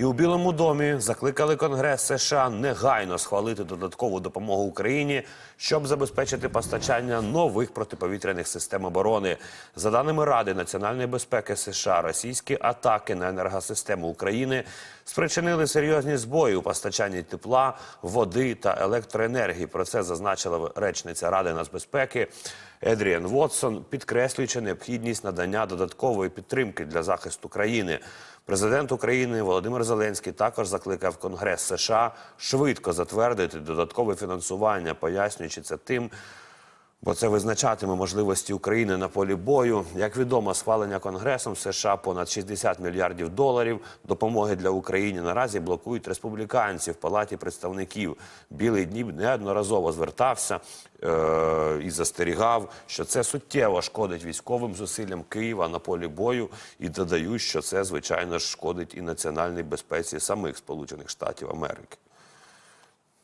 І у Білому домі закликали Конгрес США негайно схвалити додаткову допомогу Україні, щоб забезпечити постачання нових протиповітряних систем оборони. За даними Ради національної безпеки США, російські атаки на енергосистему України спричинили серйозні збої у постачанні тепла, води та електроенергії. Про це зазначила речниця Ради нацбезпеки Едріан Вотсон, підкреслюючи необхідність надання додаткової підтримки для захисту країни. Президент України Володимир Зеленський також закликав Конгрес США швидко затвердити додаткове фінансування, пояснюючи це тим, бо це визначатиме можливості України на полі бою. Як відомо, схвалення Конгресом США понад 60 мільярдів доларів допомоги для України наразі блокують республіканці в Палаті представників. Білий Дніп неодноразово звертався е- і застерігав, що це суттєво шкодить військовим зусиллям Києва на полі бою, і додають, що це звичайно шкодить і національній безпеці самих Сполучених Штатів Америки.